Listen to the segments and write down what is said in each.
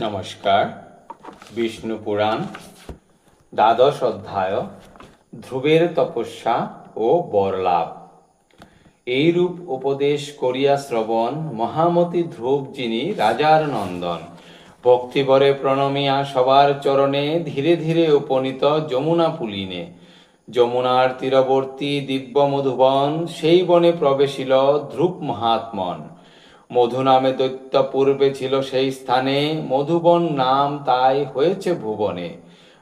নমস্কার। বিষ্ণু পুরাণ, দ্বাদশ অধ্যায়, ধ্রুবের তপস্যা ও বরলাভ। এইরূপ উপদেশ করিয়া শ্রবণ মহামতি ধ্রুব যিনি রাজার নন্দন। ভক্তিবরে প্রণমিয়া সবার চরণে ধীরে ধীরে উপনীত যমুনা পুলিনে। যমুনার তীরবর্তী দিব্য মধুবন সেই বনে প্রবেশিল ধ্রুব মহাত্মন। মধু নামে দৈত্য পূর্বে ছিল সেই স্থানে। মধুবন নাম তাই হয়েছে ভুবনে।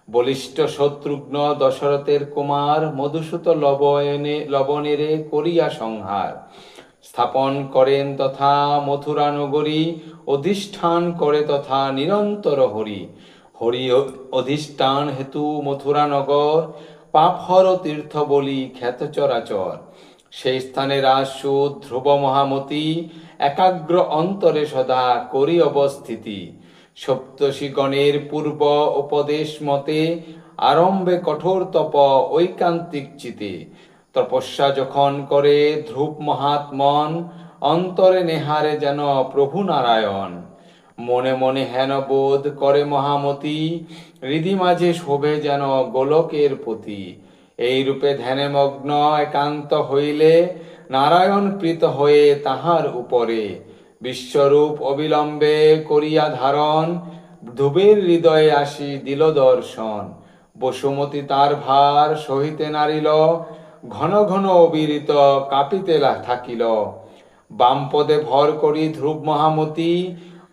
বলিষ্ঠ শত্রুঘ্ন দশরথের কুমার মধুসূত লবণে লবণেরে করিয়া সংহার। স্থাপন করেন তথা মথুরা নগরী অধিষ্ঠান করে তথা নিরন্তর হরি। হরি অধিষ্ঠান হেতু মথুরা নগর পাপহর তীর্থ বলি খ্যাত চরাচর সেই স্থানে রাজসু ধ্রুব মহামতি একাগ্র অন্তরে সদা করি অবস্থিতি। সপ্তষিগণের পূর্ব উপদেশ মতে আরম্ভে কঠোর তপ ঐকান্তিক চিতে। তপস্যা যখন করে ধ্রুব মহাত্মন, অন্তরে নেহারে যেন প্রভু নারায়ণ। মনে মনে হেন বোধ করে মহামতি, হৃদি মাঝে শোভে যেন গোলকের পতি এই রূপে ধ্যানে মগ্ন একান্ত হইলে নারায়ণ প্রীত হয়ে তাহার উপরে বিশ্বরূপ অবিলম্বে করিয়া ধারণ ধুবের হৃদয়ে আসি দিল দর্শন। বসুমতী তার ভার সহিতে নারিল, ঘন ঘন অবিরিত কাঁপিতে থাকিল। বামপদে ভর করি ধ্রুব মহামতি,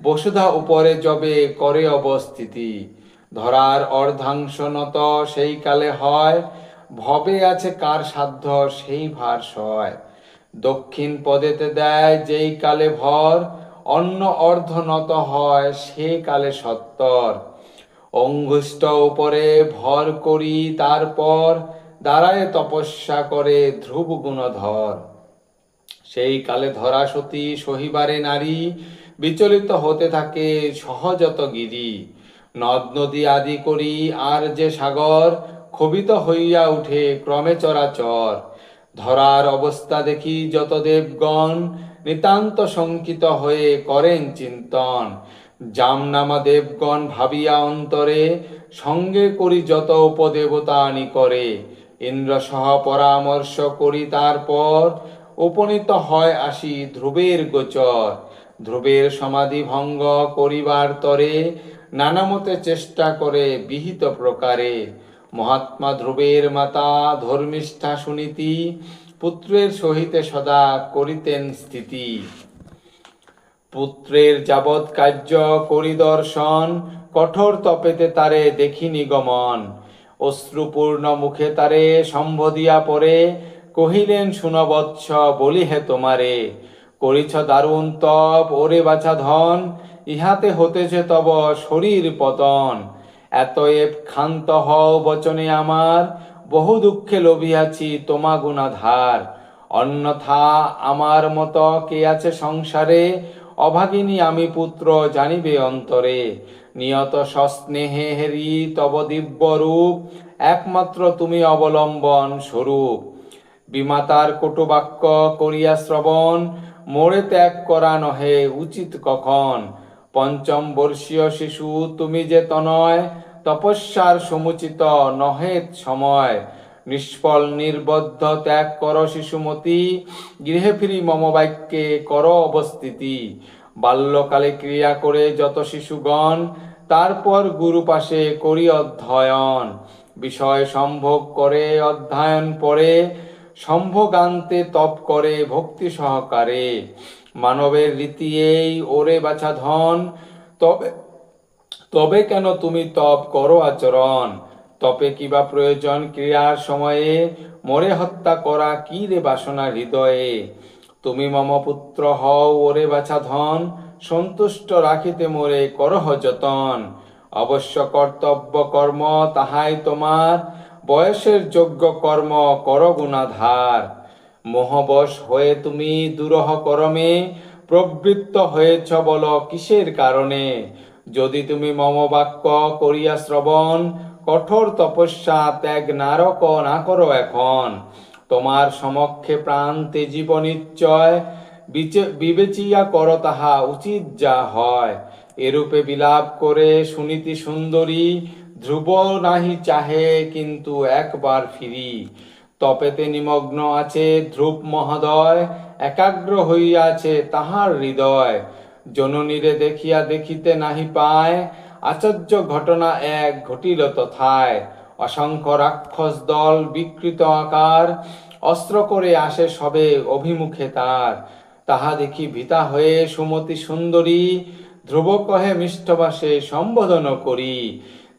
বসুধা উপরে জবে করে অবস্থিতি। ধরার অর্ধাংশ নত সেই কালে হয় ভবে আছে কার সাধ্য, সেই ভার সয়। দক্ষিণ পদেতে দেয় যেই কালে ভর, অন্য অর্ধ নত হয় সে কালে সত্তর। অঙ্গুষ্ঠ উপরে ভর করি তারপর দাঁড়ায় তপস্যা করে ধ্রুব গুণধর। সেই কালে ধরা সতী সহিবারে নারী, বিচলিত হতে থাকে সহজত গিরি। নদ নদী আদি করি আর যে সাগর ক্ষোভিত হইয়া উঠে ক্রমে চরাচর। ধরার অবস্থা দেখি যত দেবগণ নিতান্ত শঙ্কিত হয়ে করেন চিন্তন। জামনামা দেবগণ ভাবিয়া অন্তরে, সঙ্গে করি যত উপদেবতা আনি করে। ইন্দ্র সহ পরামর্শ করি তারপর উপনীত হয় আসি ধ্রুবের গোচর। ধ্রুবের সমাধি ভঙ্গ করিবার তরে নানামতে চেষ্টা করে বিহিত প্রকারে। মহাত্মা ধ্রুবের মাতা, ধর্মিষ্ঠা শুনিতি পুত্রের সহিতে সদা করিতেন স্থিতি। পুত্রের যাবৎ কার্য করিদর্শন, কঠোর তপেতে তারে দেখিনি গমন অশ্রুপূর্ণ মুখে তারে সম্বোধিয়া পরে কহিলেন, শুনবৎস বলি হে তোমারে, করিছ দারুণ তপ, ওরে বাছা ধন, ইহাতে হতেছে তব শরীর পতন। এতএব ক্ষান্ত হও বচনে আমার। বহু দুঃখে লোভিয়াছি তোমা গুণাধার। অন্যথা আমার মতো কে আছে সংসারে? অভাগিনী আমি পুত্র, জানিবে অন্তরে। নিয়ত সস্নেহে হেরি তব দিব্য রূপ। একমাত্র তুমি অবলম্বন স্বরূপ। বিমাতার কটুবাক্য করিয়া শ্রবণ। মোড়ে ত্যাগ করা নহে উচিত কখন? পঞ্চম বর্ষীয় শিশু, তুমি যে তনয়, তপস্যার সমুচিত নহে সময়। নিষ্ফল, নির্বদ্ধ, ত্যাগ কর শিশুমতি, গৃহে ফিরি মম বাক্যে কর অবস্থিতি। বাল্যকালে ক্রিয়া করে যত শিশুগণ, তারপর গুরু পাশে করি অধ্যয়ন। বিষয় সম্ভোগ করে অধ্যয়ন পরে, সম্ভোগান্তে তপ করে ভক্তি সহকারে। মানবের রীতি এই, ওরে বাছা ধন। তবে তবে কেন তুমি তপ করো আচরণ? তপে কিবা প্রয়োজন ক্রিয়ার সময়ে? মরে হত্যা করা কি রে বাসনা হৃদয়ে? তুমি মম পুত্র হও, ওরে বাছা ধন। সন্তুষ্ট রাখিতে মোরে করহ যতন। অবশ্য কর্তব্য কর্ম তাহাই তোমার। বয়সের যোগ্য কর্ম কর গুণাধার। মোহবশ হয়ে তুমি দুরহ করমে, প্রবৃত্ত হয়েছ বল কিসের কারণে? যদি তুমি মম বাক্য করিয়া শ্রবণ, কঠোর তপস্যা ত্যাগ নারক না করো এখন। তোমার সমক্ষে প্রাণ তেজীব নিশ্চয় বিচে- বিবেচিয়া কর তাহা উচিত যা হয়। এরূপে বিলাপ করে শুনিতি সুন্দরী, ধ্রুব নাহি চাহে কিন্তু একবার ফিরি। তপেতে নিমগ্ন আছে ধ্রুব মহোদয়, একাগ্র হইয়াছে তাহার হৃদয়। জননীরে দেখিয়া দেখিতে নাহি পায়, আশ্চর্য ঘটনা এক ঘটিল তথায়। অসংখ্য রাক্ষস দল বিকৃত আকার, অস্ত্র করে আসে সবে অভিমুখে তার। তাহা দেখি ভীতা হয়ে, সুমতি সুন্দরী, ধ্রুব কহে মিষ্টবাসে সম্বোধন করি।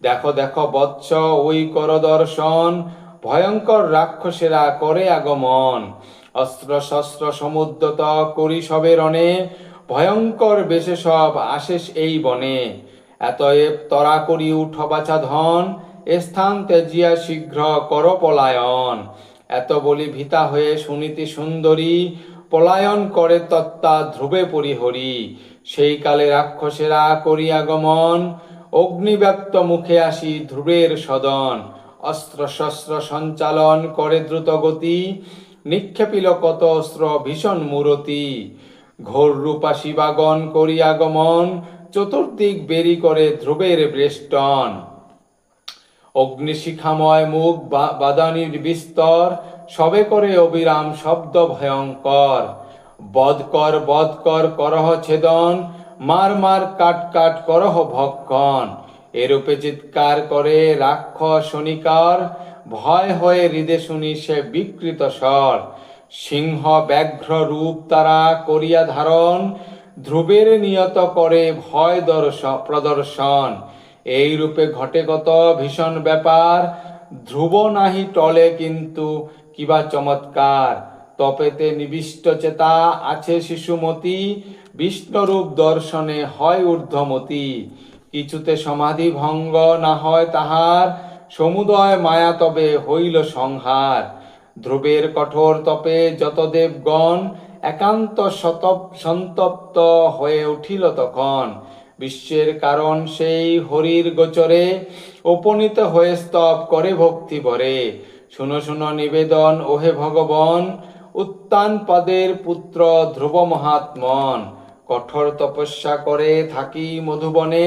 দেখো দেখো, বৎস, ওই কর দর্শন ভয়ঙ্কর রাক্ষসেরা করে আগমন। অস্ত্র শস্ত্র সমুদ্রত করি সবে রণে, ভয়ঙ্কর বেশে সব আশেষ এই বনে। এতএব তরা করি উঠ বাছা ধন স্থান ত্যাজিয়া শীঘ্র কর পলায়ন। এত বলি ভিতা হয়ে শুনিতি সুন্দরী, পলায়ন করে তত্তা ধ্রুবে পরিহরি। সেই কালে রাক্ষসেরা করি আগমন অগ্নিব্যাপ্ত মুখে আসি ধ্রুবের সদন। অস্ত্র শস্ত্র সঞ্চালন করে দ্রুত গতি নিক্ষেপিল কত অস্ত্র ভীষণ মূরতি। ঘোর রূপা শিবাগন করি আগমন, চতুর্দিক বেরি করে ধ্রুবের বেষ্টন। অগ্নিশিখাময় মুখ বাদানির বিস্তর, সবে করে অবিরাম শব্দ ভয়ঙ্কর। বধকর বধকর করহ ছেদন, মার মার কাট কাট, করহ ভক্ষণ। এরূপে চিৎকার করে রাক্ষস শনিকার, ভয় হয়ে হৃদে শুনি সে বিকৃত স্বর। সিংহ ব্যাঘ্র রূপ তারা করিয়া ধারণ, ধ্রুবের নিয়ত করে ভয় দর্শন প্রদর্শন। এই রূপে ঘটে কত ভীষণ ব্যাপার। ধ্রুব নাহি টলে কিন্তু কিবা চমৎকার। তপেতে নিবিষ্ট চেতা আছে শিশুমতি, বিষ্ণুরূপ দর্শনে হয় ঊর্ধ্বমতি। কিছুতে সমাধি ভঙ্গ না হয় তাহার, সমুদয় মায়া তবে হইল সংহার। ধ্রুবের কঠোর তপে যত দেবগণ, একান্ত শতপ সন্তপ্ত হয়ে উঠিল তখন। বিশ্বের কারণ সেই হরির গোচরে উপনীত হয়ে স্তব করে ভক্তি ভরে। শুনো শুনো নিবেদন, ওহে ভগবান, উত্তান পদের পুত্র ধ্রুব মহাত্মন। কঠোর তপস্যা করে থাকি মধুবনে,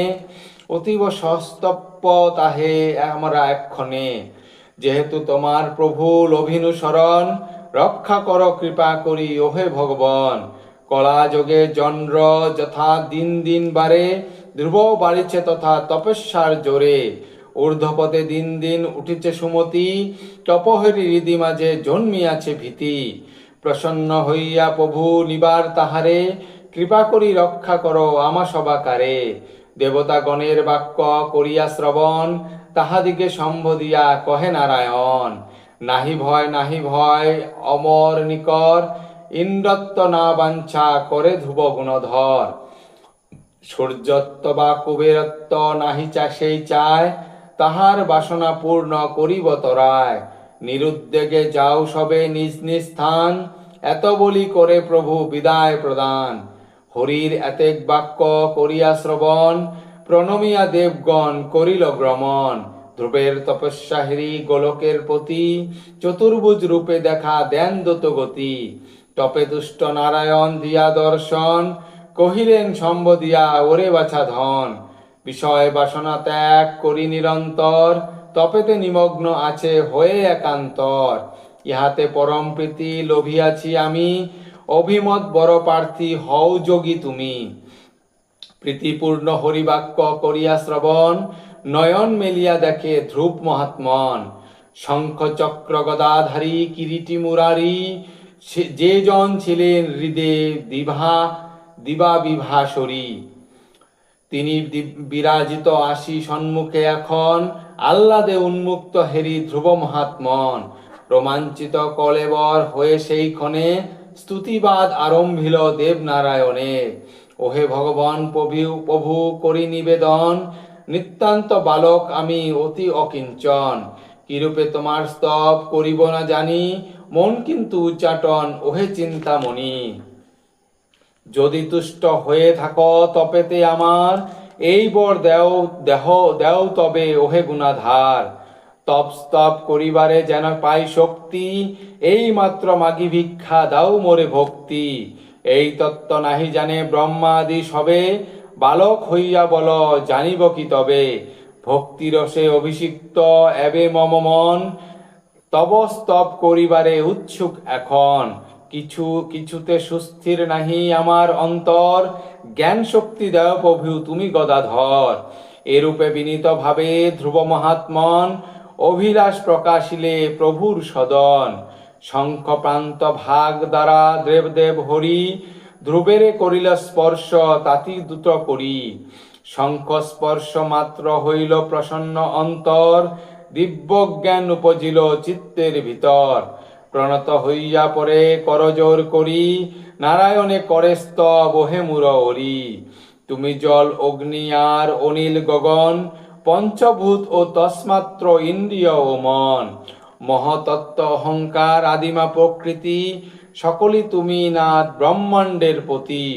অতীব সস্তপ্য তাহে আমরা এক্ষণে। যেহেতু তোমার প্রভু লভিনু শরণ, রক্ষা কর, কৃপা করি, ওহে ভগবান। কলা যোগে জন্র যথা দিন দিন বারে ধ্রুব বাড়িছে তথা তপস্যার জোরে। ঊর্ধ্বপদে দিন দিন উঠিছে সুমতি, তপহরি হৃদি মাঝে জন্মিয়াছে ভীতি। প্রসন্ন হইয়া প্রভু নিবার তাহারে কৃপা করি রক্ষা করো আমা সবাকারে। দেবতাগণের বাক্য করিয়া শ্রবণ তাহাদিকে সম্বোধিয়া কহে নারায়ণ। নাহি ভয় নাহি ভয়, অমর নিকর, ইন্দ্রত্ব না বাঞ্ছা করে ধ্রুব গুণধর। সূর্যত্ব বা কুবেরত্ব নাহি চা সেই চায়, তাহার বাসনা পূর্ণ করিব তরায়। নিরুদ্বেগে যাও সবে নিজ নিজ স্থান, এত বলি করে প্রভু বিদায় প্রদান। হরির এতেক বাক্য করিয়া শ্রবণ, প্রণমিয়া দেবগণ করিল গ্রমণ। ধ্রুবের তপস্যা হেরি গোলকের প্রতি চতুর্ভুজ রূপে দেখা দেন দত গতি। তপে দুষ্ট নারায়ণ দিয়া দর্শন, কহিলেন সম্বদিয়া, ওরে বাছা ধন, বিষয় বাসনা ত্যাগ করি নিরন্তর, তপেতে নিমগ্ন আছে হয়ে একান্তর। ইহাতে পরম প্রীতি লোভিয়াছি আমি অভিমত বড় প্রার্থী হও যোগী তুমি। প্রীতিপূর্ণ হরিবাক্য করিয়া শ্রবণ, নয়ন মেলিয়া দেখে ধ্রুব মহাত্মন। শঙ্খ চক্র গদাধারী, কিরিটি মুরারি যে জন ছিলেন হৃদে দিভা, দিবা বিভাসরী। তিনি বিরাজিত আসি সম্মুখে এখন, আহ্লাদে উন্মুক্ত হেরি ধ্রুব মহাত্মন। রোমাঞ্চিত কলেবর হয়ে সেই ক্ষণে স্তুতিবাদ আরম্ভিল দেবনারায়ণে। ওহে ভগবান প্রভু প্রভু করি নিবেদন নিতান্ত বালক আমি অতি অকিঞ্চন। কিরূপে তোমার স্তব করিব না জানি, মন কিন্তু উচ্চাটন, ওহে চিন্তামণি। যদি তুষ্ট হয়ে থাক তপেতে আমার, এই বর দেও, দেহ, দেও তবে, ওহে গুণাধার। তপ স্তপ করিবারে যেন পাই শক্তি। এই মাত্র মাগি ভিক্ষা দাও মোরে ভক্তি। এই তত্ত্ব নাহি জানে ব্রহ্মাদি সবে। বালক হইয়া বল, জানিব কি তবে? ভক্তিরসে অভিষিক্ত, এবে মম মন। তব করিবারে উৎসুক এখন। কিছু, কিছুতে সুস্থির নাহি আমার অন্তর। জ্ঞান শক্তি দেও প্রভু, তুমি গদাধর। এরূপে বিনীত ভাবে ধ্রুব মহাত্মন অভিলাষ প্রকাশিলে প্রভুর সদন। শঙ্খ প্রান্ত ভাগ দ্বারা দেবদেব হরি, ধ্রুবেরে করিল স্পর্শ, তাতি দ্রুত করি। শঙ্খ স্পর্শ মাত্র হইল প্রসন্ন অন্তর দিব্য জ্ঞান উপজিল চিত্তের ভিতর। প্রণত হইয়া পরে করজোর করি, নারায়ণে করেস্ত মুর ওরি তুমি জল, অগ্নি আর অনিল গগন পঞ্চভূত ও তস্মাত্র ইন্দ্রিয় ও মন, মহতত্ত্ব, অহংকার আদিমা প্রকৃতি, সকলই তুমি নাথ ব্রহ্মাণ্ডের প্রতি।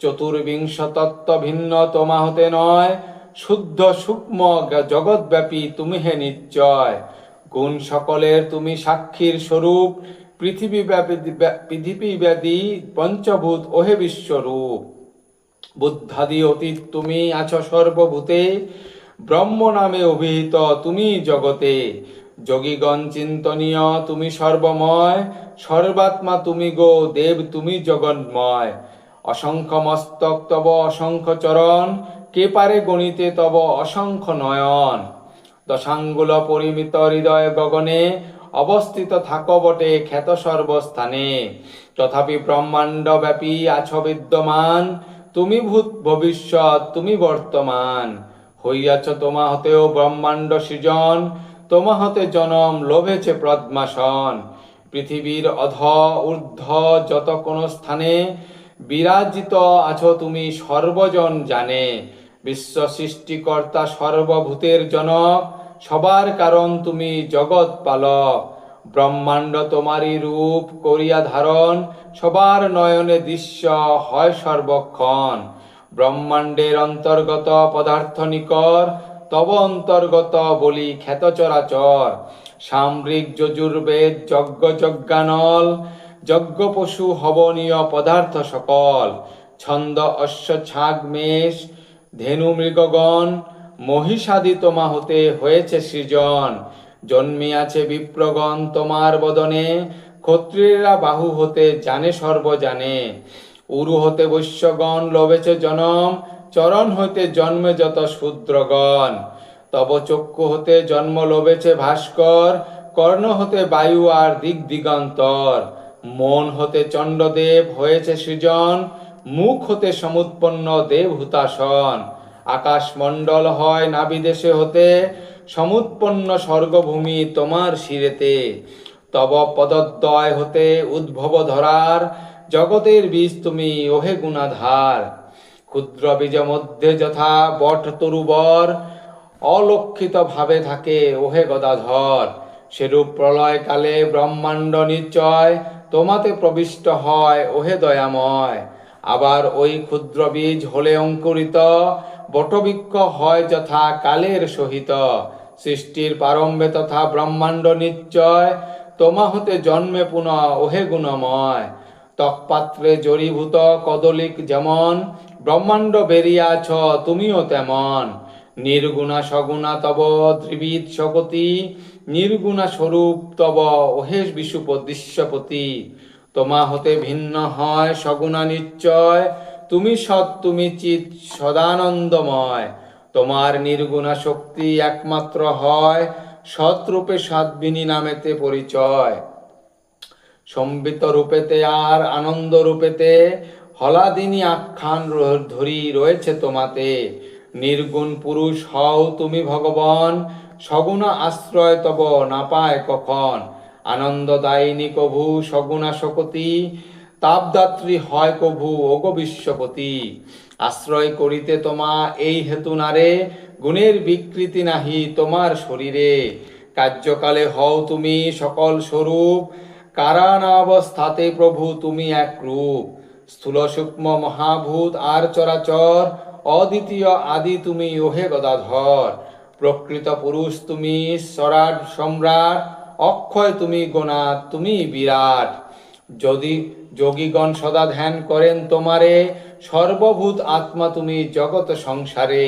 চতুর্বিংশ তত্ত্ব ভিন্ন তোমা হতে নয়, শুদ্ধ সূক্ষ্ম জগৎব্যাপী তুমি হে নিশ্চয়। গুণ সকলের তুমি সাক্ষীর স্বরূপ, পৃথিবী পৃথিবী ব্যাধি পঞ্চভূত, ওহে বিশ্বরূপ। বুদ্ধাদি অতীত তুমি আছো সর্বভূতে ব্রহ্ম নামে অভিহিত তুমি জগতে। যোগীগণ চিন্তনীয়, তুমি সর্বময়। সর্বাত্মা তুমি গো, দেব তুমি জগন্ময়। অসংখ্য মস্তক তব অসংখ্য চরণ, কে পারে গণিতে তব অসংখ্য নয়ন। দশাঙ্গুল পরিমিত হৃদয় গগনে, অবস্থিত থাক বটে খ্যাত সর্বস্থানে। তথাপি ব্রহ্মাণ্ড ব্যাপী আছ বিদ্যমান, তুমি ভূত ভবিষ্যৎ, তুমি বর্তমান। হইয়াছ তোমা হতেও ব্রহ্মাণ্ড সৃজন, তোমা হতে জনম লোভেছে পদ্মাসন। পৃথিবীর অধ ঊর্ধ্ব যত কোন স্থানে বিরাজিত আছো তুমি সর্বজন জানে। বিশ্ব সৃষ্টিকর্তা সর্বভূতের জনক, সবার কারণ তুমি জগৎ পালক। ব্রহ্মাণ্ড তোমারই রূপ করিয়া ধারণ, সবার নয়নে দৃশ্য হয় সর্বক্ষণ। ব্রহ্মাণ্ডের অন্তর্গত পদার্থ নিকর, তব অন্তর্গত বলি খ্যাত চরাচর। সামরিক যজুর্বেদ, যজ্ঞ যজ্ঞানল, যজ্ঞ পশু হবনীয় পদার্থ সকল। ছন্দ অশ্ব ছাগ মেষ, ধেনু মৃগগণ মহিষাদি তোমা হতে হয়েছে সৃজন। জন্মিয়াছে বিপ্রগণ তোমার বদনে, ক্ষত্রিয়েরা বাহু হতে জানে সর্বজানে। উরু হতে বৈশ্যগণ লবেছে জনম, চরণ হইতে জন্মে যত শূদ্রগণ। তব চক্ষু হতে জন্ম লবেছে ভাস্কর, কর্ণ হতে বায়ু আর দিক দিগন্তর। মন হতে চণ্ডদেব হয়েছে সৃজন, মুখ হতে সমুৎপন্ন দেব হুতাসন আকাশ মণ্ডল হয় নাবিদেশে হতে, সমুৎপন্ন স্বর্গভূমি তোমার শিরেতে। তব পদদ্বয় হতে উদ্ভব ধরার জগতের বীজ তুমি, ওহে গুণাধার। ক্ষুদ্র বীজ মধ্যে যথা বট তরুবর, অলক্ষিত ভাবে থাকে, ওহে গদাধর। সেরূপ প্রলয় কালে ব্রহ্মাণ্ড নিশ্চয় তোমাতে প্রবিষ্ট হয়, ওহে দয়াময়। আবার ওই ক্ষুদ্র বীজ হলে অঙ্কুরিত, বটবৃক্ষ হয় যথা কালের সহিত। সৃষ্টির প্রারম্ভে তথা ব্রহ্মাণ্ড নিশ্চয় তোমা হতে জন্মে পুনঃ, ওহে গুণময়। তকপাত্রে জড়ীভূত কদলিক যেমন, ব্রহ্মাণ্ড বেরিয়াছ তুমিও তেমন। নির্গুণা সগুণা তব ত্রিবিদ শকতি নির্গুণা স্বরূপ তব ওহেশ বিশুপ দৃশ্যপতি। তোমা হতে ভিন্ন হয় সগুণা নিশ্চয়, তুমি সৎ, তুমি চিত সদানন্দময়। তোমার নির্গুণা শক্তি একমাত্র হয় সৎরূপে সাতবিনী নামেতে পরিচয়। সম্বিত রূপেতে আর আনন্দ রূপেতে হলাদিনী আখ্যান ধরি রয়েছে তোমাতে। নির্গুণ পুরুষ হও তুমি ভগবান, সগুণা আশ্রয় তব না পায় কখন। আনন্দদায়িনী কভু, সগুণা শকতি, তাপদাত্রী হয় কভু, ওগ বিশ্বপতি। আশ্রয় করিতে তোমা এই হেতু নারে, গুণের বিকৃতি নাহি তোমার শরীরে। কার্যকালে হও তুমি সকল স্বরূপ কারানাবস্থাতে প্রভু, তুমি এক রূপ স্থূল সূক্ষ্ম মহাভূত আর চরাচর, অদ্বিতীয় আদি তুমি ওহে গদাধর। প্রকৃত পুরুষ তুমি স্বরাট সম্রাট, অক্ষয় তুমি গোনাথ, তুমি বিরাট। যদি যোগীগণ সদা ধ্যান করেন তোমারে, সর্বভূত আত্মা তুমি জগৎ সংসারে।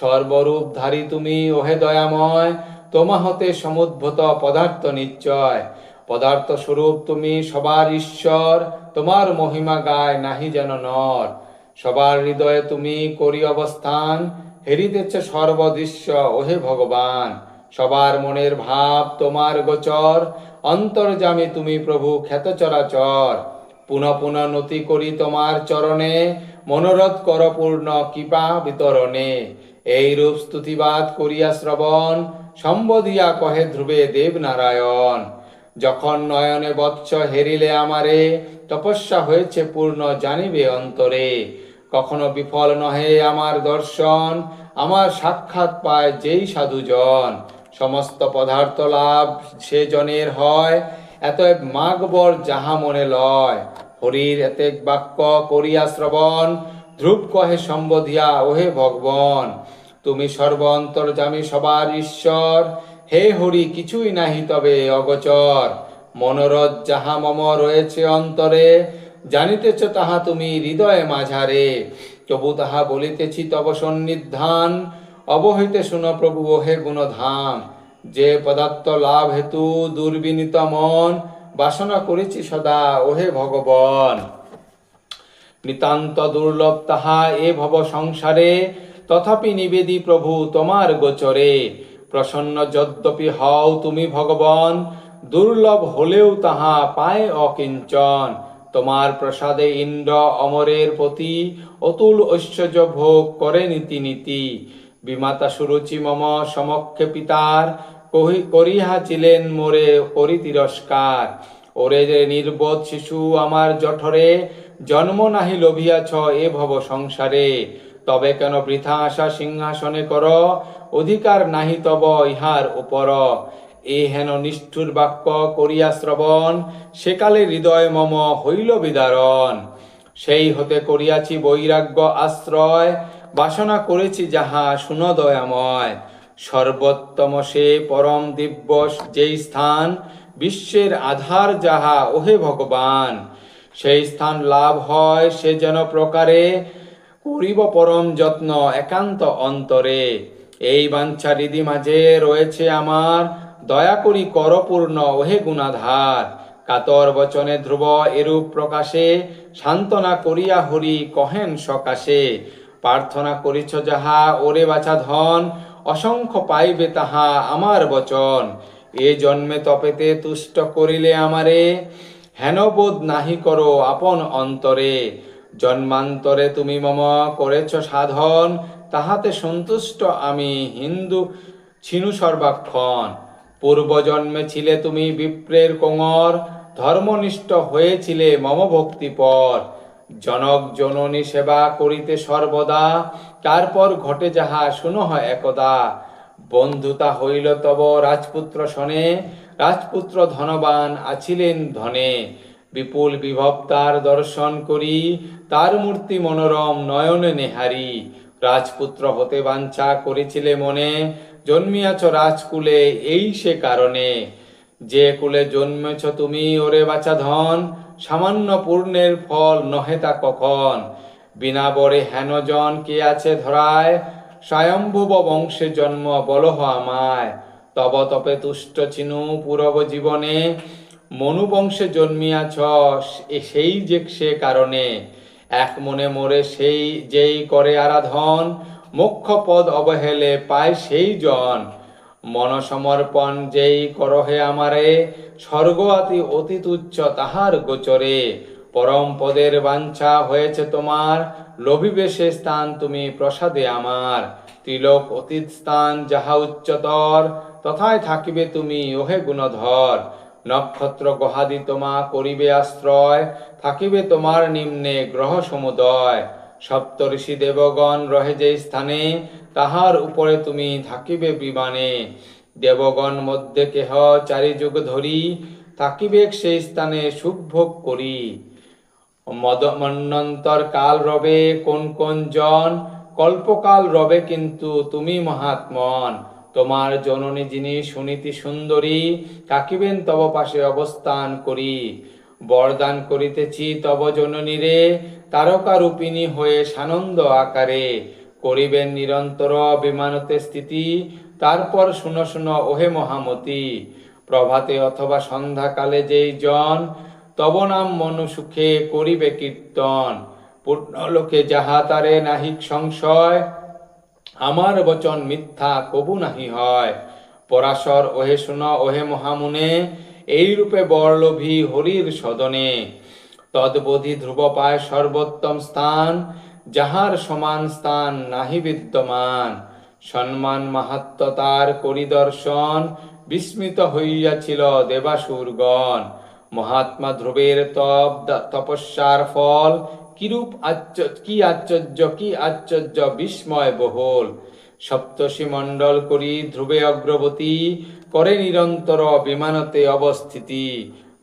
সর্বরূপধারী তুমি ওহে দয়াময় তোমা হতে সমুদ্ভূত পদার্থ নিশ্চয়। পদার্থ স্বরূপ তুমি সবার ঈশ্বর, তোমার মহিমা গায় নাহি যেন নর। সবার হৃদয়ে তুমি করি অবস্থান, হেরিতেছ সর্বদৃশ্য, ওহে ভগবান। সবার মনের ভাব তোমার গোচর অন্তর্জামী তুমি প্রভু খ্যাত চরাচর। পুনঃ পুনঃ নতি করি তোমার চরণে, মনোরথ কর পূর্ণ কৃপা বিতরণে। এই রূপ স্তুতিবাদ করিয়া শ্রবণ সম্বোধিয়া কহে ধ্রুবে দেব নারায়ণ যখন নয়নে বৎস হেরিলে আমারে, তপস্যা হয়েছে পূর্ণ জানিবে অন্তরে। কখনো বিফল নহে আমার দর্শন, আমার সাক্ষাৎ পায় যেই সাধুজন। সমস্ত পদার্থ লাভ সে জনের হয় এত মাগবর যাহা মনে লয়। হরির এতেক বাক্য করিয়া শ্রবণ, ধ্রুব কহে সম্বোধিয়া, ওহে ভগবান, তুমি সর্ব অন্তর্জামী সবার ঈশ্বর হে হরি, কিছুই নাহি তবে অগচর। মনোরথ যাহা মম রয়েছে অন্তরে, জানিতেছ তাহা তুমি হৃদয়ে মাঝারে। তবু তাহা বলিতেছি তব সন্নিধান। অবহিতে শুন প্রভু, ওহে গুণধাম। যে পদার্থ লাভ হেতু দুর্বিনীত মন, বাসনা করেছি সদা, ওহে ভগবান। নিতান্ত দুর্লভ তাহা এ ভব সংসারে, তথাপি নিবেদি প্রভু তোমার গোচরে। প্রসন্ন যদ্যপি হও তুমি ভগবান, দুর্লভ হলেও তাহা পায় অকিঞ্চন। তোমার প্রসাদে ইন্দ্র অমরের প্রতি অতুল ঐশ্বর্য ভোগ করে নীতি নীতি। বিমাতা সুরুচি মম সমক্ষে পিতার, কহি- করিহা ছিলেন মোরে করি তিরস্কার ওরে যে নির্বোধ শিশু আমার জঠরে, জন্ম নাহি লোভিয়াছ এ ভব সংসারে। তবে কেন বৃথা আশা সিংহাসনে কর? অধিকার নাহি তব ইহার উপর। এ হেন নিষ্ঠুর বাক্য করিয়া শ্রবণ সেকালে হৃদয় মম হইল বিদারণ। সেই হতে করিয়াছি বৈরাগ্য আশ্রয়, বাসনা করেছি যাহা সুনদয়াময়। সর্বোত্তম সে পরম দিব্য যেই স্থান, বিশ্বের আধার যাহা, ওহে ভগবান। সেই স্থান লাভ হয় সে যেন প্রকারে করিব পরম যত্ন একান্ত অন্তরে। এই বাঞ্ছা হৃদি মাঝে রয়েছে আমার। দয়া করি করপূর্ণ, ওহে গুণাধার। কাতর বচনে ধ্রুব এরূপ প্রকাশে, সান্ত্বনা করিয়া হরি কহেন সকাশে। প্রার্থনা করিছ যাহা, ওরে বাছা ধন, অসংখ্য পাইবে তাহা আমার বচন। এ জন্মে তপেতে তুষ্ট করিলে আমারে, হেনবোধ নাহি করো আপন অন্তরে। জন্মান্তরে তুমি মম করেছ সাধন, তাহাতে সন্তুষ্ট আমি হিন্দু ছিনু সর্বাক্ষণ। পূর্বজন্মে ছিলে তুমি বিপ্রের কোঙর ধর্মনিষ্ঠ হয়েছিলে মম ভক্তিপর। জনক জননী সেবা করিতে সর্বদা, তারপর ঘটে যাহা শুনহ একদা। বন্ধুতা হইল তব রাজপুত্র শনে, রাজপুত্র ধনবান আছিলেন ধনে। বিপুল বিভব তার দর্শন করি, তার মূর্তি মনোরম নয়নে নেহারি। রাজপুত্র হতে বাঞ্ছা করেছিলে মনে, জন্মিয়াছ রাজকুলে এই সে কারণে। যে কুলে জন্মেছ তুমি, ওরে বাছা ধন, সামান্য পূর্ণের ফল নহে তা কখন? বিনা বরে হেনজন কে আছে ধরায়, স্বয়ম্ভুব বংশে জন্ম বলহ আমায়। তব তপে তুষ্ট চিনু পূরব জীবনে মনু বংশে জন্মিয়াছ, এ সেই যে সে কারণে। এক মনে মোরে সেই যেই করে আরাধন মোক্ষ পদ অবহেলে পায় সেই জন। মনসমর্পণ যেই করহে আমারে, স্বর্গ আতি অতি তুচ্ছ তাহার গোচরে। পরম পদের বাঞ্ছা হয়েছে তোমার, লোভিবে সে স্থান তুমি প্রসাদে আমার। তিলক অতীত স্থান যাহা উচ্চতর, তথায় থাকিবে তুমি, ওহে গুণধর। নক্ষত্র গহাদি তোমা করিবে আশ্রয়, থাকিবে তোমার নিম্নে গ্রহ সমুদয়। সপ্তঋষি দেবগণ রহে যে স্থানে, তাহার উপরে তুমি থাকিবে বিমানে। দেবগণ মধ্যে কেহ চারি যুগ ধরি, থাকিবে সেই স্থানে সুখ ভোগ করি। মদ মন্বন্তর কাল রবে কোন কোন জন, কল্পকাল রবে কিন্তু তুমি মহাত্মন। তোমার জননী যিনি সুনীতি সুন্দরী থাকিবেন তব পাশে অবস্থান করি। বরদান করিতেছি তব জননী রে তারকা তারকারূপিণী হয়ে সানন্দ আকারে। করিবেন নিরন্তর বিমানতে স্থিতি, তারপর শুনো শুনো ওহে মহামতি। প্রভাতে অথবা সন্ধ্যাকালে যেই জন, তব নাম মনু সুখে করিবে কীর্তন। পূর্ণলোকে যাহা তারে নাহিক সংশয় আমার বচন মিথ্যা কবু নাহি হয়। পরাশর, ওহে শুন, ওহে মহামুনে এই রূপে বরলোভী হরির সদনে। তদ্বোধি ধ্রুব পায় সর্বোত্তম স্থান, যাহার সমান স্থান নাহি বিদ্যমান। সম্মান মাহাত্ম তার করিদর্শন বিস্মিত হইয়াছিল দেবাসুরগণ। মহাত্মা ধ্রুবের তপ তপস্যার ফল কিরূপ আশ্চর্য কি আশ্চর্য কি আশ্চর্য বিস্ময় বহুল। সপ্তর্ষি মণ্ডল করি ধ্রুবে অগ্রবতী, করে নিরন্তর বিমানতে অবস্থিতি।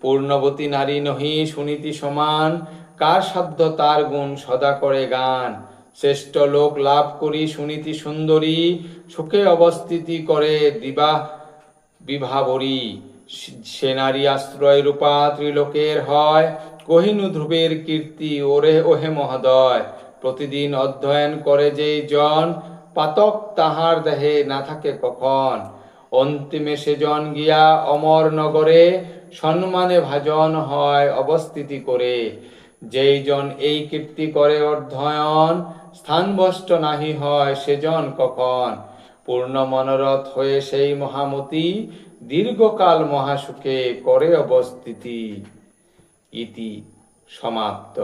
পূর্ণবতী নারী নহি সুনীতি সমান, কার সাধ্য তার গুণ সদা করে গান। শ্রেষ্ঠ লোক লাভ করি সুনীতি সুন্দরী, সুখে অবস্থিতি করে দিবা বিভাবরী। সে নারী আশ্রয় রূপা ত্রিলোকের হয় কহিনু ধ্রুবের কীর্তি, ওরে, ওহে মহোদয়, প্রতিদিন অধ্যয়ন করে যেই জন, পাতক তাহার দেহে না থাকে কখন। অন্তিমে সেজন গিয়া অমর নগরে সম্মানে ভাজন হয় অবস্থিতি করে। যেই জন এই কীর্তি করে অধ্যয়ন স্থানভষ্ট নাহি হয় সেজন কখন। পূর্ণ মনোরথ হয়ে সেই মহামতি, দীর্ঘকাল মহাসুখে করে অবস্থিতি। ইতি সমাপ্ত।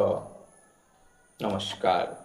নমস্কার।